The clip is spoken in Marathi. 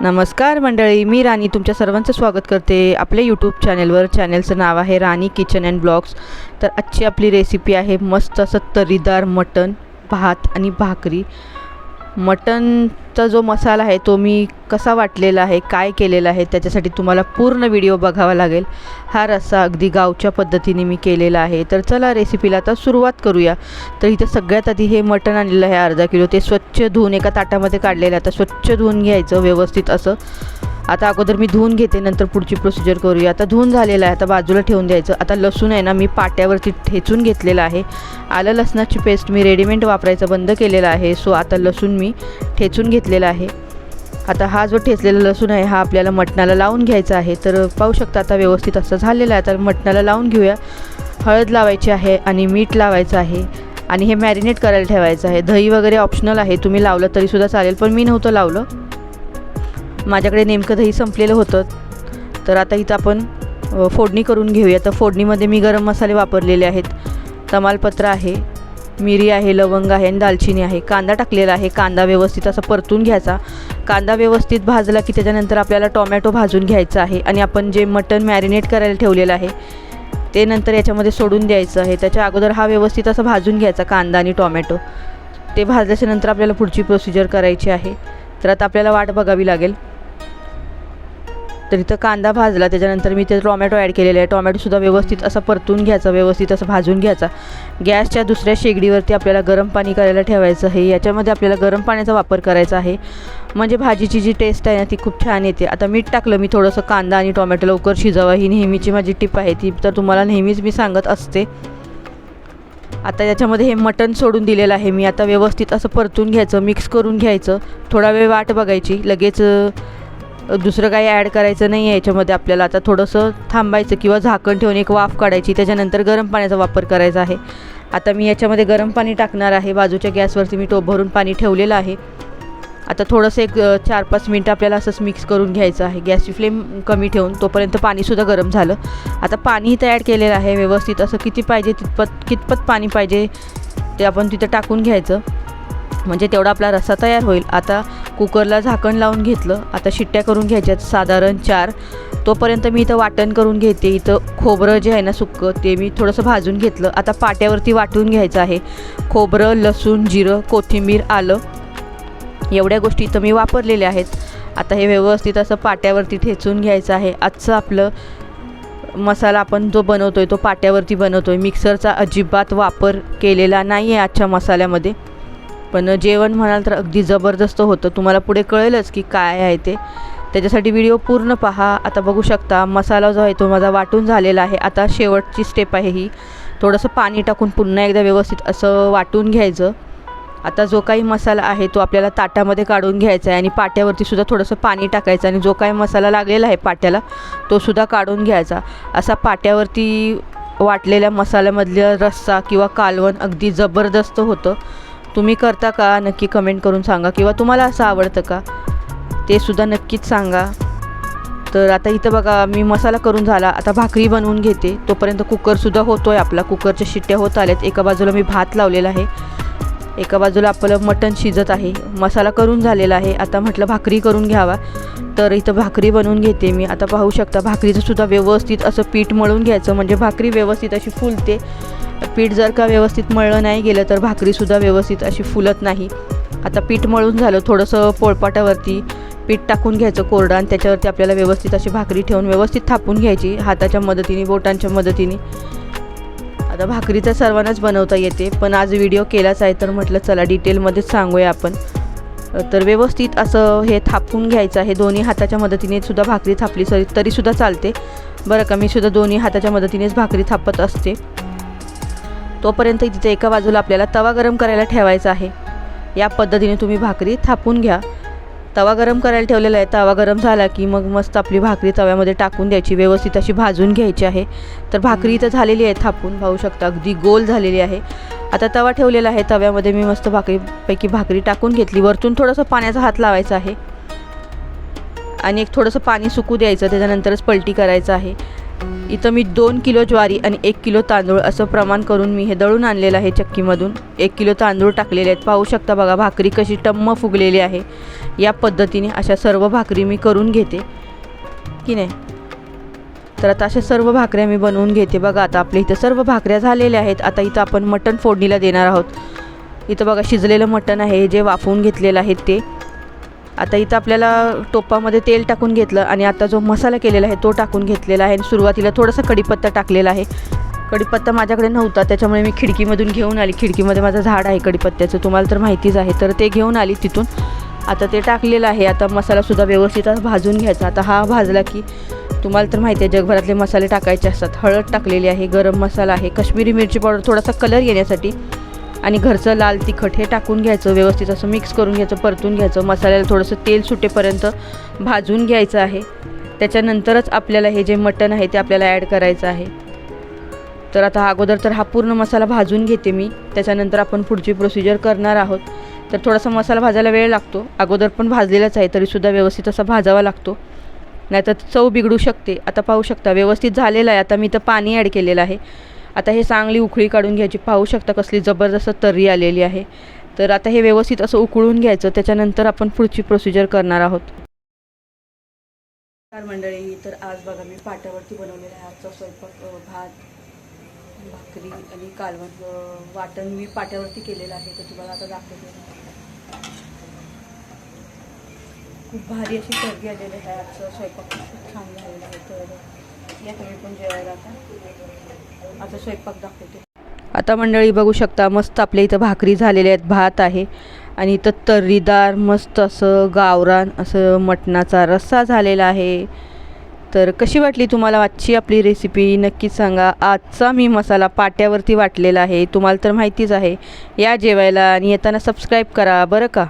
नमस्कार मंडळी मी राणी तुमच्या सर्वांचं स्वागत करते आपल्या यूट्यूब चॅनेलवर चॅनेलचं नाव आहे राणी किचन अँड ब्लॉग्स तर आजची आपली रेसिपी आहे मस्त असं तरीदार मटण भात आणि भाकरी. मटणचा जो मसाला आहे तो मी कसा वाटलेला आहे काय केलेला आहे त्याच्यासाठी तुम्हाला पूर्ण व्हिडिओ बघावा लागेल. हा रस्सा अगदी गावच्या पद्धतीने मी केलेला आहे. तर चला रेसिपीला आता सुरुवात करूया. तर इथं सगळ्यात आधी हे मटण आणलेलं आहे अर्धा किलो. ते स्वच्छ धुवून एका ताटामध्ये काढलेलं आहे. आता स्वच्छ धुवून घ्यायचं व्यवस्थित असं. आता अगोदर मी धुवून घेते नंतर पुढची प्रोसिजर करूया. आता धुवून झालेलं आहे आता बाजूला ठेवून द्यायचं. आता लसूण आहे ना मी पाट्यावरती ठेचून घेतलेलं आहे. आलं लसणाची पेस्ट मी रेडीमेड वापरायचं बंद केलेलं आहे. सो आता लसूण मी ठेचून घेतलेला आहे. आता हा जो ठेचलेला लसूण आहे हा आपल्याला मटणाला लावून घ्यायचा आहे. तर पाहू शकता आता व्यवस्थित असं झालेलं आहे. आता मटणाला लावून घेऊया. हळद लावायची आहे आणि मीठ लावायचं आहे. आणि हे मॅरिनेट करायला ठेवायचं आहे. दही वगैरे ऑप्शनल आहे. तुम्ही लावलं तरीसुद्धा चालेल पण मी नव्हतं लावलं. माझ्याकडे नेमकं दही संपलेलं होतं. तर आता इथं आपण फोडणी करून घेऊया. तर फोडणीमध्ये मी गरम मसाले वापरलेले आहेत. तमालपत्र आहे. मिरी आहे लवंग आहे आणि दालचिनी आहे. कांदा टाकलेला आहे. कांदा व्यवस्थित असा परतून घ्यायचा. कांदा व्यवस्थित भाजला की त्याच्यानंतर आपल्याला टोमॅटो भाजून घ्यायचा आहे आणि आपण जे मटण मॅरिनेट करायला ठेवलेलं आहे ते नंतर याच्यामध्ये सोडून द्यायचं आहे. त्याच्या अगोदर हा व्यवस्थित असा भाजून घ्यायचा कांदा आणि टोमॅटो. ते भाजल्याच्या नंतर आपल्याला पुढची प्रोसिजर करायची आहे. तर आता आपल्याला वाट बघावी लागेल. तर इथं कांदा भाजला त्याच्यानंतर मी ते टोमॅटो ॲड केलेले आहे. टोमॅटोसुद्धा व्यवस्थित असा परतून घ्यायचा व्यवस्थित असं भाजून घ्यायचा. गॅसच्या दुसऱ्या शेगडीवरती आपल्याला गरम पाणी करायला ठेवायचं आहे. याच्यामध्ये आपल्याला गरम पाण्याचा वापर करायचा आहे. म्हणजे भाजीची जी टेस्ट आहे ना ती खूप छान येते. आता मीठ टाकलं मी थोडंसं कांदा आणि टोमॅटो लवकर शिजावा. ही नेहमीची माझी टिप आहे. ती तर तुम्हाला नेहमीच मी सांगत असते. आता याच्यामध्ये हे मटण सोडून दिलेलं आहे. मी आता व्यवस्थित असं परतून घ्यायचं मिक्स करून घ्यायचं. थोडा वेळ वाट बघायची. लगेच दुसरं काही ॲड करायचं नाही आहे याच्यामध्ये आपल्याला आता थोडंसं थांबायचं किंवा झाकण ठेवून एक वाफ काढायची. त्याच्यानंतर गरम पाण्याचा वापर करायचा आहे. आता मी याच्यामध्ये गरम पाणी टाकणार आहे. बाजूच्या गॅसवरती मी टोप भरून पाणी ठेवलेलं आहे. आता थोडंसं एक चार पाच मिनटं आपल्याला असंच मिक्स करून घ्यायचं आहे. गॅसची फ्लेम कमी ठेवून तोपर्यंत पाणीसुद्धा गरम झालं. आता पाणी तयार केलेलं आहे. व्यवस्थित असं किती पाहिजे तितपत कितपत पाणी पाहिजे ते आपण तिथं टाकून घ्यायचं. म्हणजे तेवढा आपला रस्सा तयार होईल. आता कुकरला झाकण लावून घेतलं. आता शिट्ट्या करून घ्यायच्यात. साधारण चार. तोपर्यंत मी इथं वाटण करून घेते. इथं खोबरं जे आहे ना सुक्कं ते मी थोडंसं भाजून घेतलं. आता पाट्यावरती वाटून घ्यायचं आहे. खोबरं लसूण जिरं कोथिंबीर आलं. एवढ्या गोष्टी इथं मी वापरलेल्या आहेत. आता हे व्यवस्थित असं पाट्यावरती ठेचून घ्यायचं आहे. आजचं आपलं मसाला आपण जो बनवतो आहे तो पाट्यावरती बनवतो आहे मिक्सरचा अजिबात वापर केलेला नाही आहे आजच्या मसाल्यामध्ये. पण जेवण म्हणाल तर अगदी जबरदस्त होतं. तुम्हाला पुढे कळेलच की काय आहे ते. त्याच्यासाठी व्हिडिओ पूर्ण पहा. आता बघू शकता मसाला जो आहे तो माझा वाटून झालेला आहे. आता शेवटची स्टेप आहे ही. थोडंसं पाणी टाकून पुन्हा एकदा व्यवस्थित असं वाटून घ्यायचं. आता जो काही मसाला आहे तो आपल्याला ताटामध्ये काढून घ्यायचा आहे आणि पाट्यावरती सुद्धा थोडंसं पाणी टाकायचं आणि जो काही मसाला लागलेला आहे पाट्याला तो सुद्धा काढून घ्यायचा. असा पाट्यावरती वाटलेल्या मसाल्यामधल्या रस्सा किंवा कालवण अगदी जबरदस्त होतं. तुम्ही करता का? नक्की कमेंट करून सांगा. किंवा तुम्हाला असं आवडतं का? ते सुद्धा नक्कीच सांगा. तर आता इथं बघा मी मसाला करून झाला. आता भाकरी बनवून घेते. तोपर्यंत कुकरसुद्धा होतो आहे आपला. कुकरच्या शिट्ट्या होत आल्यात. एका बाजूला मी भात लावलेला आहे. एका बाजूला आपलं मटण शिजत आहे. मसाला करून झालेला आहे. आता म्हटलं भाकरी करून घ्यावा. तर इथं भाकरी बनवून घेते मी. आता पाहू शकता भाकरीचं सुद्धा व्यवस्थित असं पीठ मळून घ्यायचं. म्हणजे भाकरी व्यवस्थित अशी फुलते. पीठ जर का व्यवस्थित मळलं नाही गेलं तर भाकरीसुद्धा व्यवस्थित अशी फुलत नाही. आता पीठ मळून झालं थोडंसं पोळपाटावरती पीठ टाकून घ्यायचं कोरडं आणि त्याच्यावरती आपल्याला व्यवस्थित अशी भाकरी ठेवून व्यवस्थित थापून घ्यायची हाताच्या मदतीने बोटांच्या मदतीने. आता भाकरी तर सर्वांनाच बनवता येते पण आज व्हिडिओ केलाच आहे तर म्हटलं चला डिटेलमध्येच सांगूया आपण. तर व्यवस्थित असं हे थापून घ्यायचं आहे दोन्ही हाताच्या मदतीने सुद्धा भाकरी थापली सरी तरीसुद्धा चालते. बरं का मी सुद्धा दोन्ही हाताच्या मदतीनेच भाकरी थापत असते. तोपर्यंत तिथे एका बाजूला आपल्याला तवा गरम करायला ठेवायचा आहे. या पद्धतीने तुम्ही भाकरी थापून घ्या. तवा गरम करायला ठेवलेला आहे. तवा गरम झाला की मग मस्त आपली भाकरी तव्यामध्ये टाकून द्यायची. व्यवस्थित अशी भाजून घ्यायची आहे. तर भाकरी इथं झालेली आहे थापून. पाहू शकता अगदी गोल झालेली आहे. आता तवा ठेवलेला आहे. तव्यामध्ये मी मस्त भाकरीपैकी भाकरी टाकून घेतली. वरतून थोडंसं पाण्याचा हात लावायचा आहे. आणि एक थोडंसं पाणी सुकू द्यायचं. त्याच्यानंतरच पलटी करायचं आहे. इथं मी दोन किलो ज्वारी आणि एक किलो तांदूळ असं प्रमाण करून मी हे दळून आणलेलं आहे चक्कीमधून. एक किलो तांदूळ टाकलेले आहेत. पाहू शकता बघा भाकरी कशी टम्म फुगलेली आहे. या पद्धतीने अशा सर्व भाकरी मी करून घेते. की नाही? तर आता अशा सर्व भाकऱ्या मी बनवून घेते. बघा आता आपल्या इथं सर्व भाकऱ्या झालेल्या आहेत. आता इथं आपण मटण फोडणीला देणार आहोत. इथं बघा शिजलेलं मटण आहे. जे वाफवून घेतलेलं आहे ते. आता इथं आपल्याला टोपामध्ये तेल टाकून घेतलं आणि आता जो मसाला केलेला आहे तो टाकून घेतलेला आहे. आणि सुरुवातीला थोडासा कढीपत्ता टाकलेला आहे. कढीपत्ता माझ्याकडे नव्हता त्याच्यामुळे मी खिडकीमधून घेऊन आली. खिडकीमध्ये माझं झाड आहे कढीपत्त्याचं तुम्हाला तर माहितीच आहे. तर ते घेऊन आली तिथून. आता ते टाकलेलं आहे. आता मसालासुद्धा व्यवस्थित भाजून घ्यायचा. आता हा भाजला की तुम्हाला तर माहिती आहे जगभरातले मसाले टाकायचे असतात. हळद टाकलेली आहे गरम मसाला आहे कश्मीरी मिरची पावडर थोडासा कलर येण्यासाठी आणि घरचं लाल तिखट हे टाकून घ्यायचं व्यवस्थित असं मिक्स करून घ्यायचं परतून घ्यायचं. मसाल्याला थोडंसं तेल सुटेपर्यंत भाजून घ्यायचं आहे. त्याच्यानंतरच आपल्याला हे जे मटण आहे ते आपल्याला ॲड करायचं आहे. तर आता अगोदर तर हा पूर्ण मसाला भाजून घेते मी. त्याच्यानंतर आपण पुढची प्रोसिजर करणार आहोत. तर थोडासा मसाला भाजायला वेळ लागतो. अगोदर पण भाजलेलाच आहे तरीसुद्धा व्यवस्थित असा भाजावा लागतो. नाहीतर चव बिघडू शकते. आता पाहू शकता व्यवस्थित झालेला आहे. आता मी तर पाणी ॲड केलेलं आहे. आता हे चांगली उकळी काढून घ्यायची. पाहू शकता कसली जबरदस्त तर्री आलेली आहे. तर आता हे व्यवस्थित असं उकळून घ्यायचं. त्याच्यानंतर आपण पुढची प्रोसिजर करणार आहोत. मंडळी तर आज बघा मी पाट्यावरती बनवलेला आहे आजचा स्वयंपाक भात भाकरी आणि कालवण. वाटण मी पाट्यावरती केलेलं आहे. तर तुम्हाला आता दाखवते. खूप भारी अशी सर्दी आलेली आहे. आजचा स्वयंपाक खूप छान झालेला आहे. तर या तुम्ही पण जेवायला आता आता स्वयंपाक दाखवते. आता मंडळी बघू शकता मस्त आपल्या इथं भाकरी झालेल्या आहेत भात आहे. आणि इथं तर्रीदार मस्त असं गावरान असं मटणाचा रस्सा झालेला आहे. तर कशी वाटली तुम्हाला आजची आपली रेसिपी नक्कीच सांगा. आजचा मी मसाला पाट्यावरती वाटलेला आहे. तुम्हाला तर माहितीच आहे. या जेवायला आणि येताना सबस्क्राईब करा बरं का?